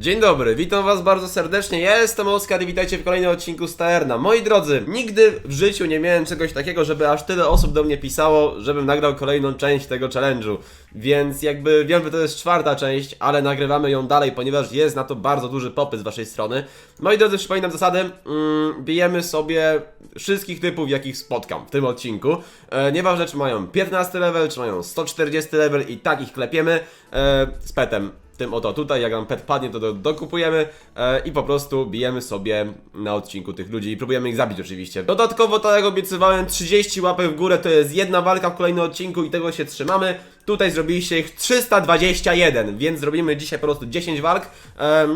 Dzień dobry, witam was bardzo serdecznie, jestem Oskar i witajcie w kolejnym odcinku z. Moi drodzy, nigdy w życiu nie miałem czegoś takiego, żeby aż tyle osób do mnie pisało, żebym nagrał kolejną część tego challenge'u. Więc jakby wiem, że to jest czwarta część, ale nagrywamy ją dalej, ponieważ jest na to bardzo duży popyt z waszej strony. Moi drodzy, przypominam zasady, mm, bijemy sobie wszystkich typów, jakich spotkam w tym odcinku. E, nieważne, czy mają 15 level, czy mają 140 level i tak ich klepiemy e, z petem tym oto tutaj, jak nam pet padnie, to do, dokupujemy e, i po prostu bijemy sobie na odcinku tych ludzi i próbujemy ich zabić oczywiście. Dodatkowo, tak jak obiecywałem, 30 łapek w górę to jest jedna walka w kolejnym odcinku i tego się trzymamy. Tutaj zrobiliście ich 321, więc zrobimy dzisiaj po prostu 10 walk.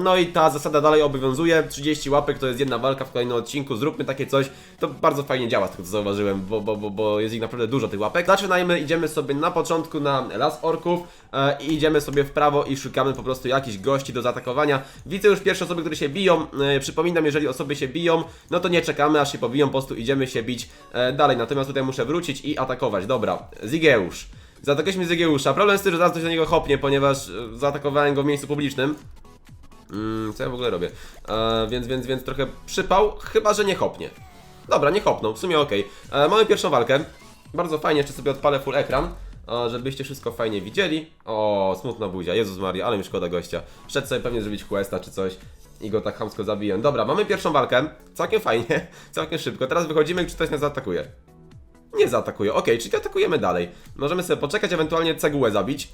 No i ta zasada dalej obowiązuje. 30 łapek to jest jedna walka w kolejnym odcinku. Zróbmy takie coś. To bardzo fajnie działa, z tego co zauważyłem, bo, bo, bo, bo jest ich naprawdę dużo tych łapek. Zaczynajmy, idziemy sobie na początku na las orków e, i idziemy sobie w prawo i szukamy po prostu jakichś gości do zaatakowania. Widzę już pierwsze osoby, które się biją. E, przypominam, jeżeli osoby się biją, no to nie czekamy aż się pobiją, po prostu idziemy się bić e, dalej. Natomiast tutaj muszę wrócić i atakować. Dobra, Zigeusz. Zaatakowaliśmy Zygeusza. Problem jest tym, że zaraz ktoś do niego hopnie, ponieważ e, zaatakowałem go w miejscu publicznym. Mm, co ja w ogóle robię? E, więc, więc, więc trochę przypał, chyba że nie hopnie. Dobra, nie hopnął, w sumie okej. E, Mamy pierwszą walkę. Bardzo fajnie, jeszcze sobie odpalę full ekran, e, żebyście wszystko fajnie widzieli. O, smutna buzia, Jezus Maria, ale mi szkoda gościa. Szedł sobie pewnie zrobić questa czy coś i go tak chamsko zabiłem. Dobra, mamy pierwszą walkę, całkiem fajnie, całkiem szybko. Teraz wychodzimy, czy ktoś nas zaatakuje. Nie zaatakuje, okej, czyli atakujemy dalej. Możemy sobie poczekać, ewentualnie cegułę zabić.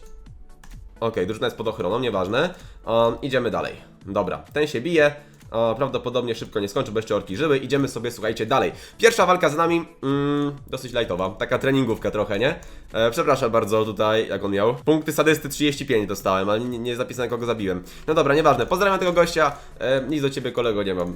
Okej, drużyna jest pod ochroną, nieważne. Um, idziemy dalej. Dobra, ten się bije. O, prawdopodobnie szybko nie skończy, bo jeszcze orki żyły. Idziemy sobie, słuchajcie, dalej. Pierwsza walka za nami, mm, dosyć lightowa. Taka treningówka trochę, nie? E, przepraszam bardzo tutaj, jak on miał. Punkty sadysty 35 dostałem, ale nie, nie zapisane kogo zabiłem. No dobra, nieważne. Pozdrawiam tego gościa. E, nic do ciebie, kolego, nie mam. E,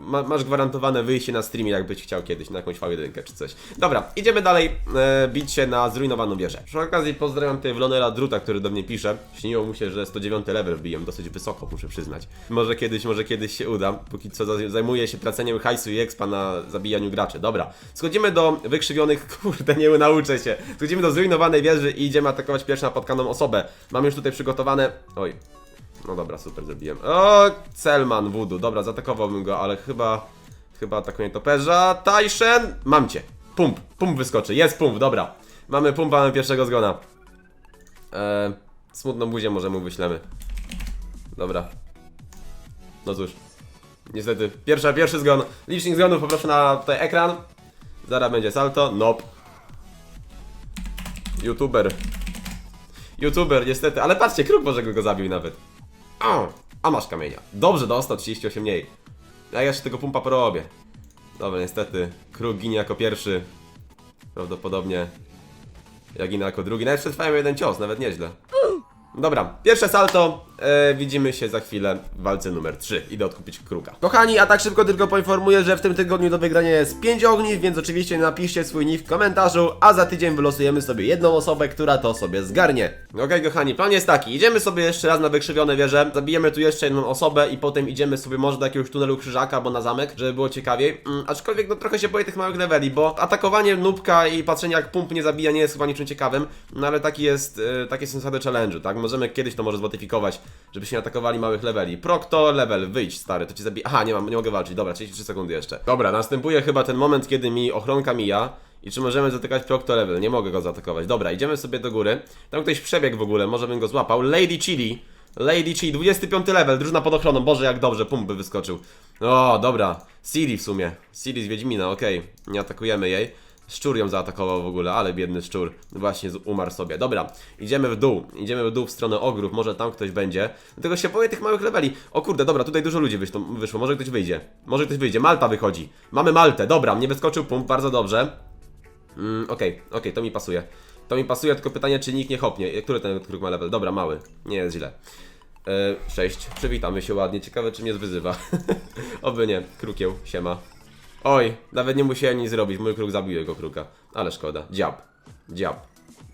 ma, masz gwarantowane wyjście na streamie, jakbyś chciał kiedyś, na jakąś V1 czy coś. Dobra, idziemy dalej e, bić się na zrujnowaną wieżę. Przy okazji pozdrawiam tutaj Vlonera Druta, który do mnie pisze. Śniło mu się, że 109 level wbiłem, dosyć wysoko, muszę przyznać. Może kiedyś, może kiedyś się uda. Póki co za- zajmuję się traceniem hajsu i expa na zabijaniu graczy. Dobra, schodzimy do wykrzywionych, kurde, nie nauczę się. Schodzimy do zrujnowanej wieży i idziemy atakować pierwszą napotkaną osobę. Mam już tutaj przygotowane... Oj, no dobra, super zrobiłem. O, Celman Voodoo. Dobra, zaatakowałbym go, ale chyba... Chyba atakuje toperza. Taishen! Mam cię. Pump, pump wyskoczy. Jest pump, dobra. Mamy pumpa, mamy pierwszego zgona. Eee, smutną buzię może mu wyślemy. Dobra. No cóż. Niestety, pierwsza, pierwszy zgon. Licznik zgonów poproszę na tutaj ekran. Zaraz będzie salto. Nope. YouTuber. YouTuber, niestety. Ale patrzcie, kruk może go zabił nawet. A masz kamienia. Dobrze, dostał 38 mniej. Ja jeszcze tego pumpa porobię. Dobra, niestety. Kruk ginie jako pierwszy. Prawdopodobnie. Ja ginę jako drugi. Nawet przetrwałem jeden cios, nawet nieźle. Dobra, pierwsze salto. E, widzimy się za chwilę w walce numer 3. Idę odkupić kruka. Kochani, a tak szybko tylko poinformuję, że w tym tygodniu do wygrania jest 5 ogniw, więc oczywiście napiszcie swój nick w komentarzu, a za tydzień wylosujemy sobie jedną osobę, która to sobie zgarnie. Okej, kochani, plan jest taki. Idziemy sobie jeszcze raz na wykrzywione wieże, zabijemy tu jeszcze jedną osobę i potem idziemy sobie może do jakiegoś tunelu krzyżaka albo na zamek, żeby było ciekawiej. Mm, aczkolwiek no trochę się boję tych małych leveli, bo atakowanie nubka i patrzenie jak pump nie zabija nie jest chyba niczym ciekawym, no ale taki jest, e, takie są zasady challenge'u, tak? Możemy kiedyś to może zmodyfikować, żebyście nie atakowali małych leveli. Procto level, wyjdź stary, to cię zabije. Aha, nie mam, nie mogę walczyć, dobra, 33 sekundy jeszcze. Dobra, następuje chyba ten moment, kiedy mi ochronka mija. I czy możemy zatykać Procto level? Nie mogę go zaatakować. Dobra, idziemy sobie do góry. Tam ktoś przebiegł w ogóle, może bym go złapał. Lady Chili. Lady Chili, 25 level, drużyna pod ochroną. Boże, jak dobrze, pump by wyskoczył. O, dobra. Siri w sumie. Siri z Wiedźmina, okej. Nie atakujemy jej. Szczur ją zaatakował w ogóle, ale biedny szczur. Właśnie umarł sobie. Dobra, idziemy w dół. Idziemy w dół w stronę ogrów, może tam ktoś będzie. Dlatego się boję tych małych leveli. O kurde, dobra, tutaj dużo ludzi wyszło, wyszło. może ktoś wyjdzie. Może ktoś wyjdzie. Malta wychodzi. Mamy Maltę, dobra, mnie wyskoczył punkt, bardzo dobrze. Mm, okej, okej, to mi pasuje. To mi pasuje, tylko pytanie, czy nikt nie hopnie. Który ten kruk ma level? Dobra, mały. Nie jest źle. E, Sześć. Przywitamy się ładnie. Ciekawe, czy mnie zwyzywa. Oby nie. Krukieł, siema. Oj, nawet nie musiałem nic zrobić. Mój kruk zabił jego kruka. Ale szkoda. Dziab. Dziab.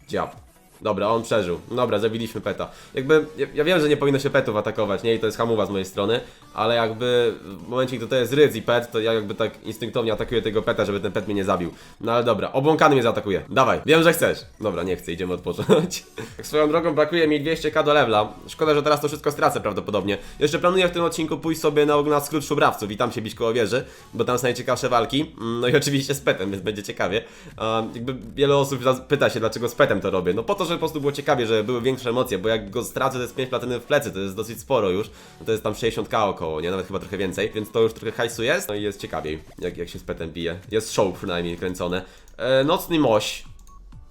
Dziab. Dobra, on przeżył. Dobra, zabiliśmy peta. Jakby, ja, ja wiem, że nie powinno się petów atakować, nie? I to jest hamuwa z mojej strony, ale jakby w momencie, gdy to jest rydz i pet, to ja jakby tak instynktownie atakuję tego peta, żeby ten pet mnie nie zabił. No ale dobra, obłąkany mnie zaatakuje. Dawaj, wiem, że chcesz. Dobra, nie chcę, idziemy odpocząć. Tak swoją drogą brakuje mi 200k do levela. Szkoda, że teraz to wszystko stracę prawdopodobnie. Jeszcze planuję w tym odcinku pójść sobie na, na skrót szubrawców i tam się bić koło wieży, bo tam są najciekawsze walki. Mm, No i oczywiście z petem, więc będzie ciekawie. A, jakby wiele osób pyta się, dlaczego z petem to robię. No po to, po prostu było ciekawie, żeby były większe emocje, bo jak go stracę, to jest 5 platyny w plecy, to jest dosyć sporo już. No to jest tam 60k około, nie? Nawet chyba trochę więcej, więc to już trochę hajsu jest. No i jest ciekawiej, jak, jak się z petem bije. Jest show przynajmniej kręcone. E, nocny moś.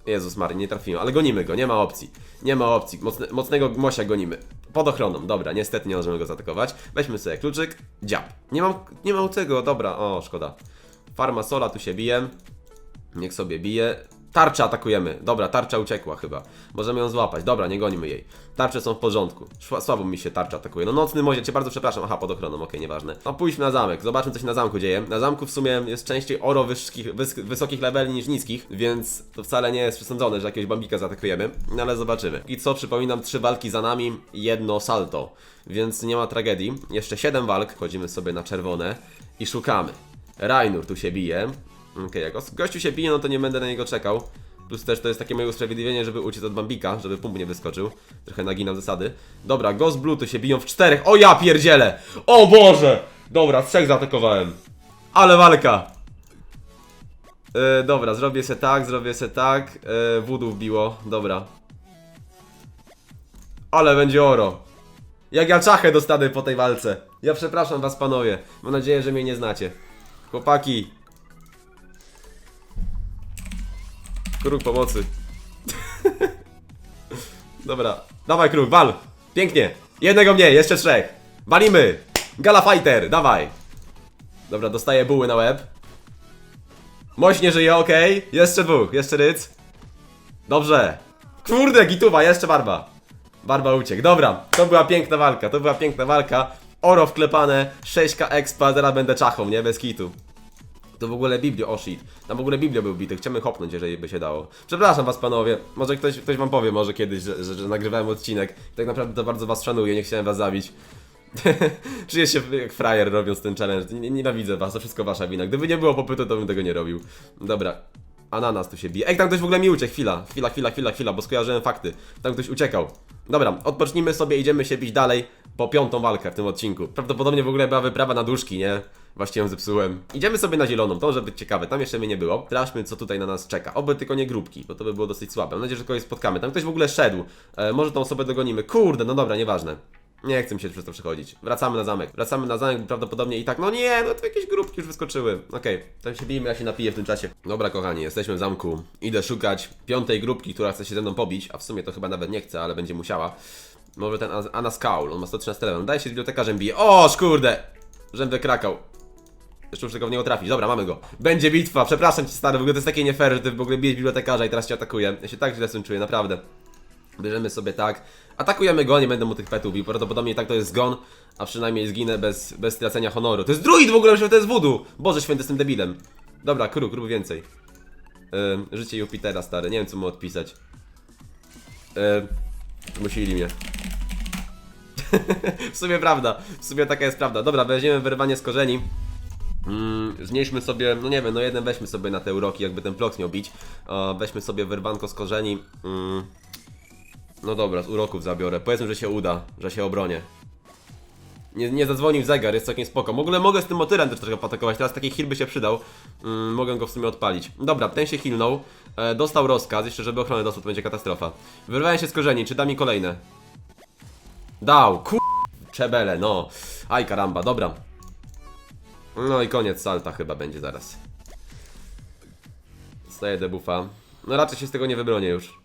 Jezus Mary, nie trafiłem, ale gonimy go, nie ma opcji. Nie ma opcji, Mocne, mocnego mosia gonimy. Pod ochroną, dobra, niestety nie możemy go zaatakować. Weźmy sobie kluczyk, dziab. Nie mam, nie mam tego, dobra, o, szkoda. Farma sola tu się bije. Niech sobie bije. Tarcza atakujemy. Dobra, tarcza uciekła chyba. Możemy ją złapać. Dobra, nie gonimy jej. Tarcze są w porządku. Szła- Słabo mi się tarcza atakuje. No nocny mozie, cię bardzo przepraszam. Aha, pod ochroną, okej, nieważne. No pójdźmy na zamek. Zobaczmy, co się na zamku dzieje. Na zamku w sumie jest częściej oro wyskich, wys wysokich leveli niż niskich, więc to wcale nie jest przesądzone, że jakiegoś bambika zaatakujemy. No ale zobaczymy. I co, przypominam, trzy walki za nami, jedno salto. Więc nie ma tragedii. Jeszcze siedem walk. Chodzimy sobie na czerwone i szukamy. Rainur tu się bije. Okej, jak os- gościu się bije, no to nie będę na niego czekał. Plus też to jest takie moje usprawiedliwienie, żeby uciec od Bambika, żeby pump nie wyskoczył. Trochę naginam zasady. Dobra, Ghost Blue tu się biją w czterech. O ja pierdzielę! O Boże! Dobra, trzech zaatakowałem. Ale walka! Yy, dobra, zrobię se tak, zrobię se tak. Yy, voodoo wbiło, dobra. Ale będzie oro. Jak ja czachę dostanę po tej walce. Ja przepraszam was panowie. Mam nadzieję, że mnie nie znacie. Chłopaki. Kruk pomocy. Dobra. Dawaj kruk, wal. Pięknie. Jednego mniej, jeszcze trzech. Walimy. Gala fighter, dawaj. Dobra, dostaję buły na łeb. Moś nie żyje, okej. Jeszcze dwóch, jeszcze ryc. Dobrze. Kurde, gituwa, jeszcze barba. Barba uciekł. Dobra, to była piękna walka, to była piękna walka. Oro wklepane, 6k expa, teraz będę czachą, nie? Bez kitu. To w ogóle Biblio, o shit. Tam w ogóle Biblio był bity, chciałbym hopnąć, jeżeli by się dało. Przepraszam was panowie, może ktoś, ktoś wam powie może kiedyś, że, że, że nagrywałem odcinek. Tak naprawdę to bardzo was szanuję, nie chciałem was zabić. Czuję się jak frajer robiąc ten challenge. Nie- Nienawidzę was, to wszystko wasza wina. Gdyby nie było popytu, to bym tego nie robił. Dobra. Ananas tu się bije. Ej, tam ktoś w ogóle mi uciekł. Chwila, chwila, chwila, chwila, chwila, bo skojarzyłem fakty. Tam ktoś uciekał. Dobra, odpocznijmy sobie, idziemy się bić dalej po piątą walkę w tym odcinku. Prawdopodobnie w ogóle była wyprawa na duszki, nie? Właściwie ją zepsułem. Idziemy sobie na zieloną, to może być ciekawe. Tam jeszcze mnie nie było. Sprawdźmy, co tutaj na nas czeka. Oby tylko nie grupki, bo to by było dosyć słabe. Mam nadzieję, że kogoś spotkamy. Tam ktoś w ogóle szedł. E, może tą osobę dogonimy. Kurde, no dobra, nieważne. Nie chcę mi się przez to przechodzić. Wracamy na zamek. Wracamy na zamek, prawdopodobnie i tak. No nie, no to jakieś grupki już wyskoczyły. Okej, to się bijmy, ja się napiję w tym czasie. Dobra, kochani, jesteśmy w zamku. Idę szukać piątej grupki, która chce się ze mną pobić, a w sumie to chyba nawet nie chce, ale będzie musiała. Może ten As- Anas Kaul, on ma 113 level. Daje się z bibliotekarzem bije. O! Żem wykrakał. Jeszcze muszę go w niego trafić. Dobra, mamy go. Będzie bitwa, przepraszam cię stary, w ogóle to jest takie nie fair, że ty w ogóle bijesz bibliotekarza i teraz cię atakuje. Ja się tak źle czuję, naprawdę. Bierzemy sobie tak. Atakujemy go, nie będę mu tych petów bił. Prawdopodobnie tak to jest zgon, a przynajmniej zginę bez, bez stracenia honoru. To jest druid w ogóle, że to jest voodoo! Boże święty, jestem debilem. Dobra, kruk, rób więcej. Ym, życie Jupitera, stary, nie wiem co mu odpisać. Ym, musili mnie. w sumie prawda, w sumie taka jest prawda. Dobra, weźmiemy wyrwanie z korzeni. Mm, sobie, no nie wiem, no jeden weźmy sobie na te uroki, jakby ten plot miał bić. Weźmy sobie wyrwanko z korzeni. Mm, no dobra, z uroków zabiorę. Powiedzmy, że się uda, że się obronię. Nie, nie zadzwonił zegar, jest całkiem spoko. W ogóle mogę z tym motylem też trochę poatakować, teraz taki heal by się przydał. Mm, mogę go w sumie odpalić. Dobra, ten się healnął. E, dostał rozkaz, jeszcze żeby ochronę dostał, to będzie katastrofa. Wyrwałem się z korzeni, czy da mi kolejne? Dał, kur... Czebele, no. Aj karamba, dobra. No i koniec salta chyba będzie zaraz. Staję debuffa. No raczej się z tego nie wybronię już.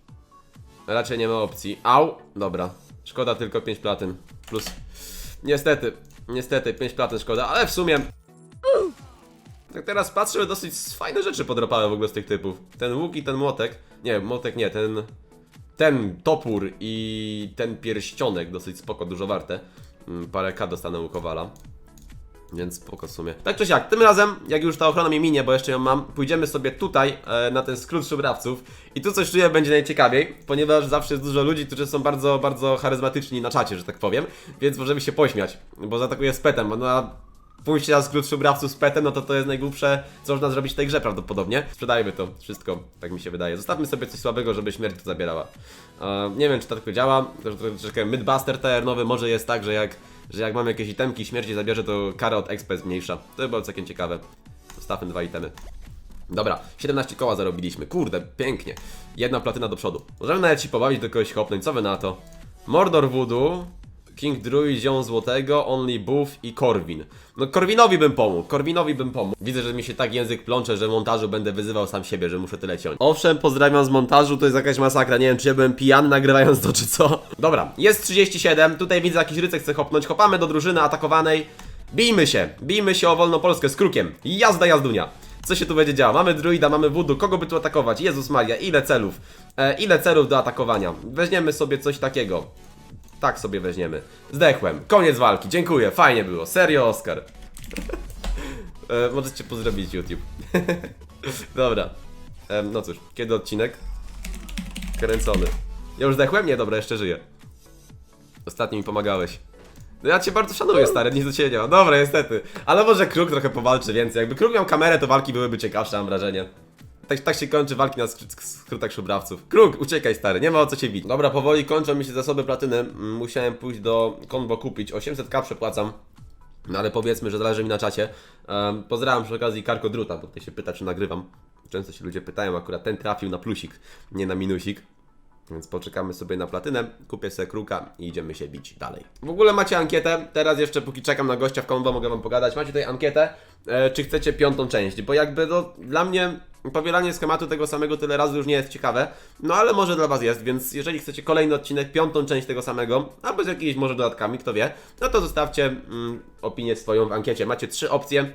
Raczej nie ma opcji. Au! Dobra. Szkoda tylko 5 platyn. Plus. Niestety. Niestety 5 platyn szkoda, ale w sumie. Tak teraz patrzę, dosyć fajne rzeczy podropałem w ogóle z tych typów. Ten łuk i ten młotek. Nie, młotek nie, ten. Ten topór i ten pierścionek dosyć spoko, dużo warte. Mm, Parę K dostanę u Kowala. Więc spoko w sumie. Tak czy siak, tym razem, jak już ta ochrona mnie minie, bo jeszcze ją mam, pójdziemy sobie tutaj e, na ten skrót szubrawców i tu coś czuję będzie najciekawiej, ponieważ zawsze jest dużo ludzi, którzy są bardzo, bardzo charyzmatyczni na czacie, że tak powiem, więc możemy się pośmiać, bo zaatakuję z petem, bo na pójście na skrót szubrawców z petem, no to to jest najgłupsze, co można zrobić w tej grze prawdopodobnie. Sprzedajmy to wszystko, tak mi się wydaje. Zostawmy sobie coś słabego, żeby śmierć to zabierała. E, nie wiem, czy to tak działa, to że troszeczkę Midbuster TR nowy może jest tak, że jak, że jak mam jakieś itemki, śmierci zabierze, to kara od expa jest mniejsza. To by było całkiem ciekawe. Zostawmy dwa itemy. Dobra, 17 koła zarobiliśmy. Kurde, pięknie. Jedna platyna do przodu. Możemy nawet się pobawić do kogoś hopnąć. Co wy na to? Mordor Voodoo, King Druid, Zią Złotego, Only Buff i Korwin. No Korwinowi bym pomógł, Korwinowi bym pomógł. Widzę, że mi się tak język plącze, że montażu będę wyzywał sam siebie, że muszę tyle ciąć. Owszem, pozdrawiam z montażu, to jest jakaś masakra. Nie wiem, czy ja byłem pijany nagrywając to, czy co. Dobra, jest 37, tutaj widzę jakiś rycek chce hopnąć. Hopamy do drużyny atakowanej. Bijmy się, bijmy się o wolną Polskę z krukiem. Jazda jazdunia. Co się tu będzie działo? Mamy druida, mamy voodoo, kogo by tu atakować? Jezus Maria, ile celów? E, ile celów do atakowania? Weźmiemy sobie coś takiego. Tak sobie weźmiemy. Zdechłem. Koniec walki. Dziękuję. Fajnie było. Serio, Oskar. e, możecie pozdrowić YouTube. dobra. E, no cóż, kiedy odcinek? Kręcony. Ja już zdechłem? Nie, dobra, jeszcze żyję. Ostatnio mi pomagałeś. No ja cię bardzo szanuję, stary, nic do ciebie nie ma. Dobra, niestety. Ale może Kruk trochę powalczy więcej. Jakby Kruk miał kamerę, to walki byłyby ciekawsze, mam wrażenie. Tak, tak się kończy walki na skr- skrótach szubrawców. Kruk, uciekaj stary, nie ma o co się bić. Dobra, powoli kończą mi się zasoby platyny. Mm, Musiałem pójść do Konbo kupić. 800k przepłacam. No ale powiedzmy, że zależy mi na czacie. Um, pozdrawiam przy okazji Karko Druta, bo tutaj się pyta, czy nagrywam. Często się ludzie pytają, akurat ten trafił na plusik, nie na minusik. Więc poczekamy sobie na platynę, kupię sobie kruka i idziemy się bić dalej. W ogóle macie ankietę, teraz jeszcze póki czekam na gościa w kombo mogę wam pogadać. Macie tutaj ankietę, e, czy chcecie piątą część, bo jakby no, dla mnie powielanie schematu tego samego tyle razy już nie jest ciekawe, no ale może dla was jest, więc jeżeli chcecie kolejny odcinek, piątą część tego samego, albo z jakimiś może dodatkami, kto wie, no to zostawcie mm, opinię swoją w ankiecie. Macie trzy opcje,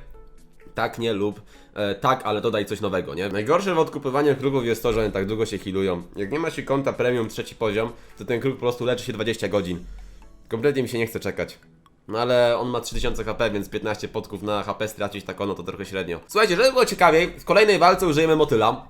tak, nie lub e, tak, ale dodaj coś nowego, nie? Najgorsze w odkupywaniu kruków jest to, że one tak długo się healują. Jak nie ma się konta premium trzeci poziom, to ten kruk po prostu leczy się 20 godzin. Kompletnie mi się nie chce czekać. No ale on ma 3000 HP, więc 15 podków na HP stracić tak ono to trochę średnio. Słuchajcie, żeby było ciekawiej, w kolejnej walce użyjemy motyla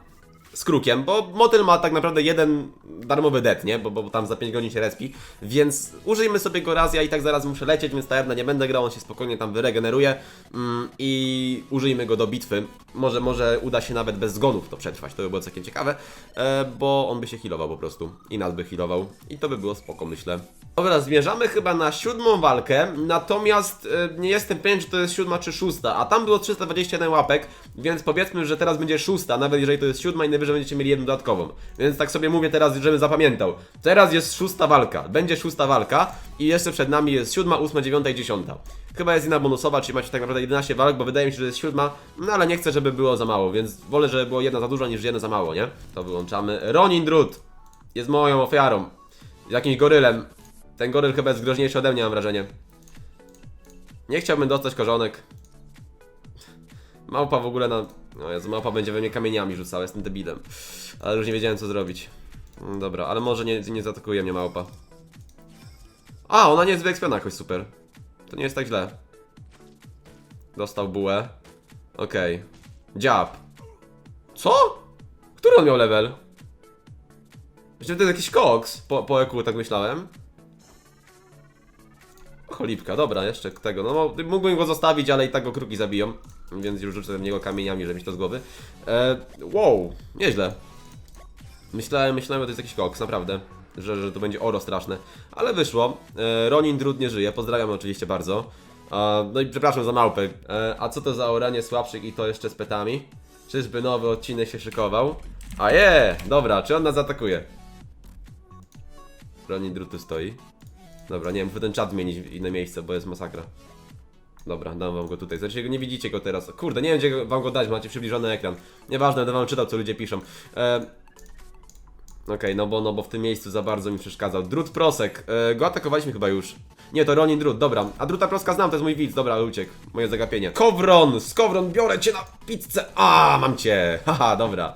z krukiem, bo motyl ma tak naprawdę jeden darmowy det, nie? Bo, bo tam za 5 godzin się respi, więc użyjmy sobie go raz, ja i tak zaraz muszę lecieć, więc tajerna nie będę grał, on się spokojnie tam wyregeneruje mm, i użyjmy go do bitwy. Może, może uda się nawet bez zgonów to przetrwać, to by było całkiem ciekawe, e, bo on by się healował po prostu i nas by healował i to by było spoko, myślę. Dobra, zmierzamy chyba na siódmą walkę, natomiast e, nie jestem pewien, czy to jest siódma czy szósta, a tam było 321 łapek, więc powiedzmy, że teraz będzie szósta, nawet jeżeli to jest siódma i najwyżej będziecie mieli jedną dodatkową. Więc tak sobie mówię teraz, żebym zapamiętał. Teraz jest szósta walka, będzie szósta walka i jeszcze przed nami jest siódma, ósma, dziewiąta i dziesiąta. Chyba jest inna bonusowa, czyli macie tak naprawdę 11 walk, bo wydaje mi się, że jest siódma, no ale nie chcę, żeby było za mało, więc wolę, żeby było jedna za dużo niż jedna za mało, nie? To wyłączamy. Ronin Drut jest moją ofiarą. Jakimś gorylem. Ten goryl chyba jest groźniejszy ode mnie, mam wrażenie. Nie chciałbym dostać korzonek. Małpa w ogóle na... No Jezu, małpa będzie we mnie kamieniami rzucała, jestem debilem. Ale już nie wiedziałem co zrobić. No Dobra, ale może nie, nie zaatakuje mnie małpa. A, ona nie jest wyekspiona jakoś super. To nie jest tak źle. Dostał bułę. Okej. Dziab. Co? Który on miał level? Myślę, że to jest jakiś koks po, po EQ, tak myślałem. Cholipka, dobra, jeszcze tego. No mógłbym go zostawić, ale i tak go kruki zabiją. Więc już rzucę w niego kamieniami, żeby mi to z głowy. E, wow, nieźle. Myślałem, myślałem, że to jest jakiś koks, naprawdę. Że, że to będzie oro straszne. Ale wyszło. E, Ronin Drud nie żyje, pozdrawiam oczywiście bardzo. E, no i przepraszam za małpę. E, a co to za oranie słabszych i to jeszcze z petami? Czyżby nowy odcinek się szykował? A je! Dobra, czy on nas zaatakuje? Ronin Drud tu stoi. Dobra, nie wiem, muszę ten czat zmienić w inne miejsce, bo jest masakra. Dobra, dam wam go tutaj. Znaczy, nie widzicie go teraz. Kurde, nie wiem gdzie wam go dać, macie przybliżony ekran. Nieważne, będę wam czytał, co ludzie piszą. E... Okej, no bo no bo w tym miejscu za bardzo mi przeszkadzał. Drut Prosek. E, go atakowaliśmy chyba już. Nie, to Ronin Drut, dobra. A Druta Proska znam, to jest mój widz, dobra, ale. Moje zagapienie. Kowron! Z Kowron biorę cię na pizzę! A, mam cię! Haha, dobra.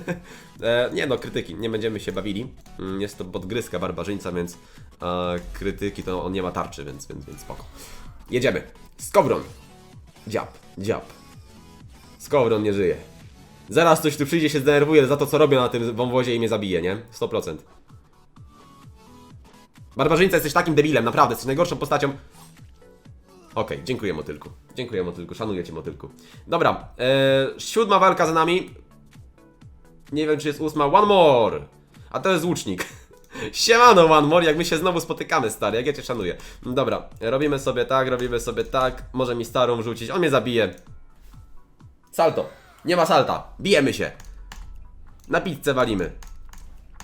e, nie no, krytyki, nie będziemy się bawili. Mm, Jest to podgryzka barbarzyńca, więc e, krytyki to on nie ma tarczy, więc, więc, więc spoko. Jedziemy. Skowron. Dziab, dziab. Skowron nie żyje. Zaraz ktoś tu przyjdzie się zdenerwuje za to, co robię na tym wąwozie i mnie zabije, nie? 100%. Barbarzyńca, jesteś takim debilem, naprawdę, jesteś najgorszą postacią. Okej, dziękuję motylku. Dziękuję motylku, szanuję cię motylku. Dobra, e, siódma walka za nami. Nie wiem, czy jest ósma. One more! A to jest łucznik. Siemano, One more, jak my się znowu spotykamy, stary, jak ja cię szanuję. Dobra, robimy sobie tak, robimy sobie tak. Może mi starą rzucić, on mnie zabije. Salto. Nie ma salta. Bijemy się. Na pizzę walimy.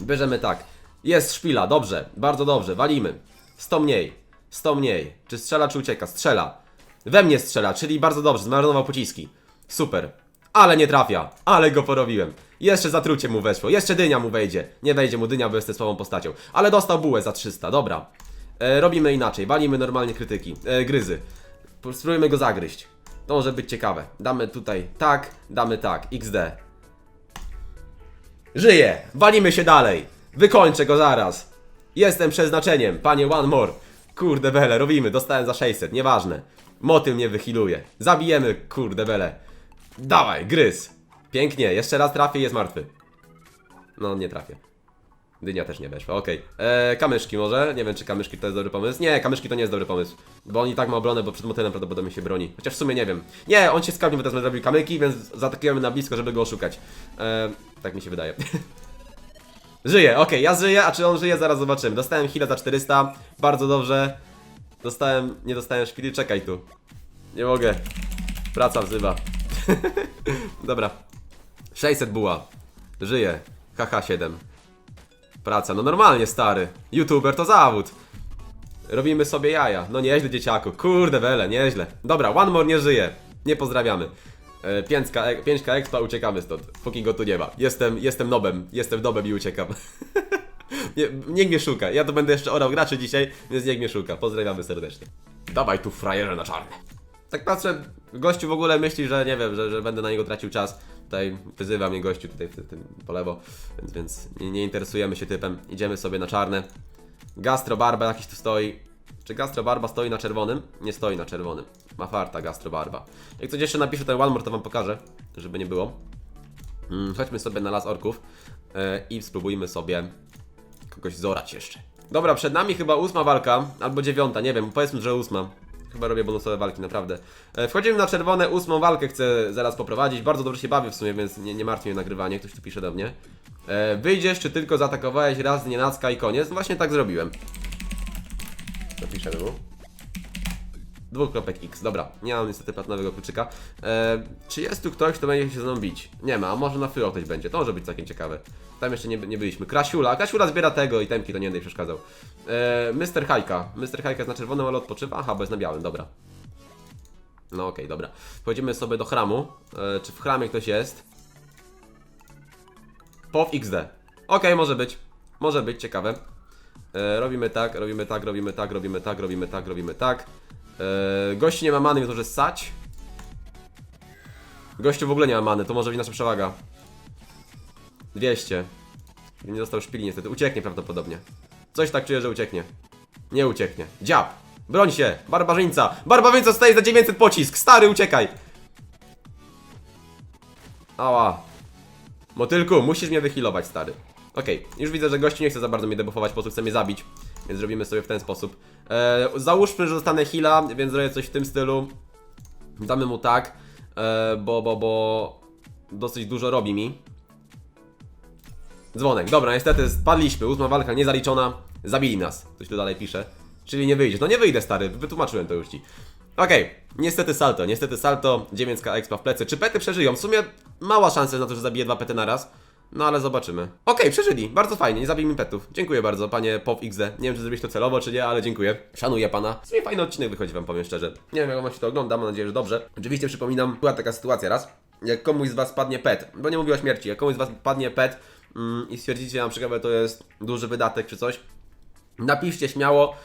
Bierzemy tak. Jest szpila, dobrze, bardzo dobrze, walimy. 100 mniej, 100 mniej. Czy strzela, czy ucieka? Strzela. We mnie strzela, czyli bardzo dobrze, zmarnował pociski. Super. Ale nie trafia, ale go porobiłem. Jeszcze zatrucie mu weszło, jeszcze dynia mu wejdzie. Nie wejdzie mu dynia, bo jest słabą postacią. Ale dostał bułę za 300, dobra. E, robimy inaczej, walimy normalnie krytyki, e, gryzy. Spróbujmy go zagryźć. To może być ciekawe. Damy tutaj tak, damy tak, XD. Żyję! Walimy się dalej! Wykończę go zaraz! Jestem przeznaczeniem, panie One More! Kurde bele, robimy, dostałem za 600, nieważne. Motyl mnie wychiluje. Zabijemy, kurde bele. Dawaj, gryz! Pięknie, jeszcze raz trafię jest martwy. No, nie trafię. Dynia też nie weszła, okej. Eee, kamyszki może? Nie wiem, czy kamyszki to jest dobry pomysł. Nie, kamyszki to nie jest dobry pomysł. Bo on i tak ma obronę, bo przed motylem prawdopodobnie się broni. Chociaż w sumie nie wiem. Nie, on się skapnie, bo teraz zrobił kamyki, więc zaatakujemy na blisko, żeby go oszukać. Eee, tak mi się wydaje. Żyje, okej, ja żyję, a czy on żyje, zaraz zobaczymy. Dostałem heal'a za 400, bardzo dobrze. Dostałem, nie dostałem szpili, czekaj tu. Nie mogę. Praca wzywa. Dobra. 600 buła. Żyje. Haha 7. Praca, no normalnie stary. YouTuber to zawód. Robimy sobie jaja. No nieźle dzieciaku. Kurde wele, nieźle. Dobra, One More nie żyje. Nie pozdrawiamy. E, 5K, e- 5K expa, uciekamy stąd. Póki go tu nie ma. Jestem, jestem nobem. Jestem nobem i uciekam. nie, niech mnie szuka. Ja to będę jeszcze orał graczy dzisiaj, więc niech mnie szuka. Pozdrawiamy serdecznie. Dawaj tu frajerze na czarne. Tak patrzę, gościu w ogóle myśli, że nie wiem, że, że będę na niego tracił czas. Tutaj wyzywa mnie gościu tutaj w tym po lewo, więc, więc nie, nie interesujemy się typem. Idziemy sobie na czarne. Gastrobarba jakiś tu stoi. Czy Gastrobarba stoi na czerwonym? Nie stoi na czerwonym. Ma farta Gastrobarba. Jak coś jeszcze napiszę ten one more, to wam pokażę, żeby nie było. Mm, chodźmy sobie na las orków e, i spróbujmy sobie kogoś zorać jeszcze. Dobra, przed nami chyba ósma walka, albo dziewiąta, nie wiem, powiedzmy, że ósma. Chyba robię bonusowe walki, naprawdę. E, Wchodzimy na czerwone, ósmą walkę chcę zaraz poprowadzić. Bardzo dobrze się bawię w sumie, więc nie, nie martwi mnie nagrywanie, ktoś tu pisze do mnie. E, Wyjdziesz, czy tylko zaatakowałeś raz nienacka i koniec? No właśnie tak zrobiłem. Napiszę mu. Dwukropek X, dobra. Nie mam niestety platynowego kluczyka. E, czy jest tu ktoś, kto będzie się ze mną bić? Nie ma, a może na fyro ktoś będzie. To może być całkiem ciekawe. Tam jeszcze nie, nie byliśmy. Krasiula. Krasiula zbiera tego i temki, to nie będę przeszkadzał. E, Mr. Hajka. Mr. Hajka jest na czerwonym, ale odpoczywa. Aha, bo jest na białym, dobra. No okej, dobra. Wchodzimy sobie do chramu. E, czy w chramie ktoś jest? POW XD. Okej, może być. Może być, ciekawe. E, robimy tak, robimy tak, robimy tak, robimy tak, robimy tak, robimy tak. E, gości nie ma many, więc może ssać. Gościu w ogóle nie ma many, to może być nasza przewaga. 200. Nie dostał szpili niestety. Ucieknie prawdopodobnie. Coś tak czuję, że ucieknie. Nie ucieknie. Dziab! Broń się! Barbarzyńca! Barbarzyńca staje za 900 pocisk! Stary, uciekaj! Ała. Motylku, musisz mnie wyhealować, stary. Okej, już widzę, że gościu nie chce za bardzo mnie debufować, po prostu chce mnie zabić. Więc zrobimy sobie w ten sposób. E, załóżmy, że dostanę heala, więc zrobię coś w tym stylu. Damy mu tak, e, bo, bo, bo dosyć dużo robi mi. Dzwonek, dobra, niestety spadliśmy, ósma walka niezaliczona, zabili nas, ktoś tu dalej pisze. Czyli nie wyjdzie, no nie wyjdę stary, wytłumaczyłem to już ci. Okej, niestety salto, niestety salto, 9k expa w plecy. Czy pety przeżyją? W sumie mała szansa na to, że zabiję dwa pety naraz. No ale zobaczymy. Okej, przeżyli, bardzo fajnie, nie zabij mi petów. Dziękuję bardzo, panie Pop XD. Nie wiem, czy zrobiłeś to celowo, czy nie, ale dziękuję. Szanuję pana. W sumie fajny odcinek wychodzi, wam powiem szczerze. Nie wiem, jak wam się to ogląda, mam nadzieję, że dobrze. Oczywiście przypominam, była taka sytuacja raz, jak komuś z was padnie pet, bo nie mówię o śmierci, jak komuś z was padnie pet mm, i stwierdzicie na przykład, że to jest duży wydatek czy coś, Napiszcie śmiało,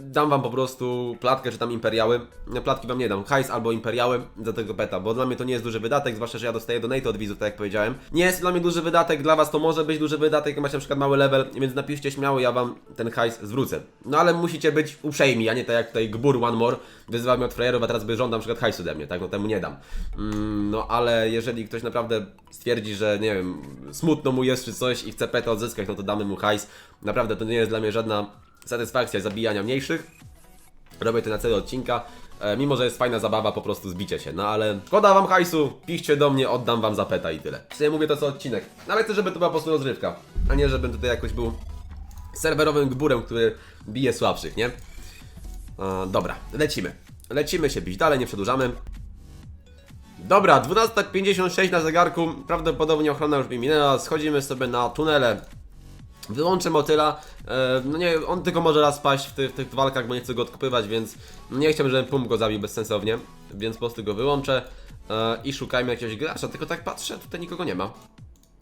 dam wam po prostu platkę, czy tam imperiały. E, Platki wam nie dam, hajs albo imperiały za tego peta, bo dla mnie to nie jest duży wydatek, zwłaszcza, że ja dostaję donate od widzów, tak jak powiedziałem. Nie jest dla mnie duży wydatek, dla was to może być duży wydatek, macie na przykład mały level, więc napiszcie śmiało, ja wam ten hajs zwrócę. No ale musicie być uprzejmi, a nie tak jak tutaj Gbur One More wyzywał mnie od frajerów, a teraz by żądał na przykład hajsu ode mnie, tak, no temu nie dam. Mm, no ale jeżeli ktoś naprawdę stwierdzi, że nie wiem, smutno mu jest czy coś i chce peta odzyskać, no to damy mu hajs. Naprawdę to nie jest dla mnie żadna satysfakcja zabijania mniejszych. Robię to na celu odcinka, e, mimo że jest fajna zabawa, po prostu zbicie się. No ale szkoda wam hajsu, piszcie do mnie, oddam wam za peta i tyle. W sumie mówię to co odcinek, ale chcę, żeby to była po prostu rozrywka, a nie żebym tutaj jakoś był serwerowym gburem, który bije słabszych, nie? E, dobra, lecimy. Lecimy się bić dalej, nie przedłużamy. Dobra, 12.56 na zegarku, prawdopodobnie ochrona już mi minęła, schodzimy sobie na tunele. Wyłączę motyla, e, no nie, on tylko może raz paść w, w tych walkach, bo nie chcę go odkopywać, więc nie chciałbym, żeby Pum go zabił bezsensownie, więc po prostu go wyłączę e, i szukajmy jakiegoś gracza, tylko tak patrzę, tutaj nikogo nie ma.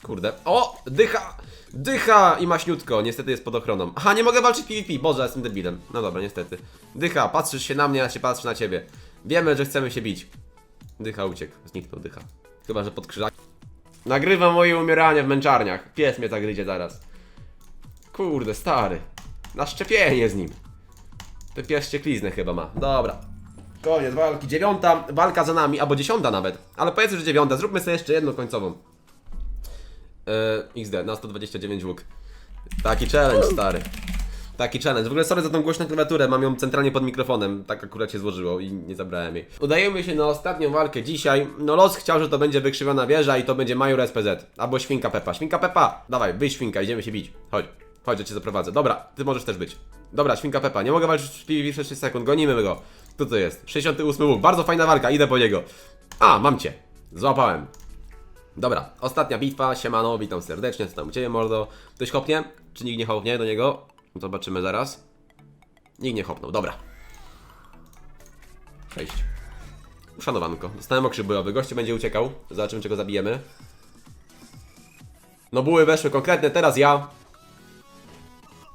Kurde, o, dycha, dycha i maśniutko, niestety jest pod ochroną. Aha, nie mogę walczyć PvP, boże, jestem debilem. No dobra, niestety. Dycha, patrzysz się na mnie, ja się patrzę na ciebie. Wiemy, że chcemy się bić. Dycha uciekł, zniknął dycha. Chyba, że pod krzyżakiem. Nagrywam moje umieranie w męczarniach. Pies mnie zagryzie zaraz. Kurde, stary. Na szczepienie z nim. Ten pies ściekliznę chyba ma. Dobra. Koniec walki. Dziewiąta walka za nami, albo dziesiąta nawet. Ale powiedzmy, że dziewiąta. Zróbmy sobie jeszcze jedną końcową. Yy, XD, na 129 łuk. Taki challenge, stary. Taki challenge. W ogóle sorry za tą głośną klawiaturę, mam ją centralnie pod mikrofonem. Tak akurat się złożyło i nie zabrałem jej. Udajemy się na ostatnią walkę dzisiaj. No los chciał, że to będzie wykrzywiona wieża i to będzie Major SPZ. Albo Świnka Pepa. Świnka Pepa! Dawaj, wyjdź Świnka, idziemy się bić. Chodź. Chodź, że cię zaprowadzę. Dobra, ty możesz też być. Dobra, Świnka Pepa. Nie mogę walczyć przez 6 sekund. Gonimy go. To jest. 68 łuk. Bardzo fajna walka, idę po niego. A, mam cię. Złapałem. Dobra, ostatnia bitwa, siemano, witam serdecznie, co tam u Ciebie, mordo? Ktoś hopnie? Czy nikt nie hopnie do niego? Zobaczymy zaraz. Nikt nie hopnął, dobra. Cześć. Uszanowanko, dostałem okrzyk bojowy, gościu będzie uciekał, zobaczymy czego zabijemy. No buły weszły konkretne, teraz ja.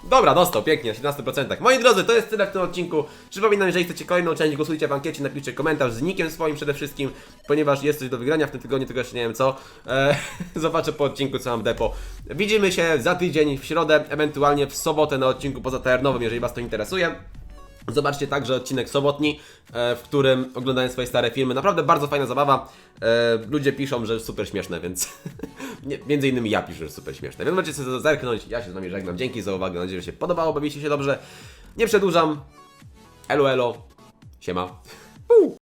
Dobra, dostał, pięknie, na 17%. Moi drodzy, to jest tyle w tym odcinku. Przypominam, jeżeli chcecie kolejną część, głosujcie w ankiecie, napiszcie komentarz z nikiem swoim przede wszystkim, ponieważ jest coś do wygrania w tym tygodniu, tylko jeszcze nie wiem co. Eee, zobaczę po odcinku, co mam depo. Widzimy się za tydzień w środę, ewentualnie w sobotę na odcinku pozaternowym, jeżeli Was to interesuje. Zobaczcie także odcinek sobotni, e, w którym oglądają swoje stare filmy. Naprawdę bardzo fajna zabawa. E, Ludzie piszą, że super śmieszne, więc między innymi ja piszę, że super śmieszne. Więc możecie sobie zerknąć. Ja się z Wami żegnam. Dzięki za uwagę. Mam nadzieję, że się podobało. Bawicie się dobrze. Nie przedłużam. Elo, elo. Siema.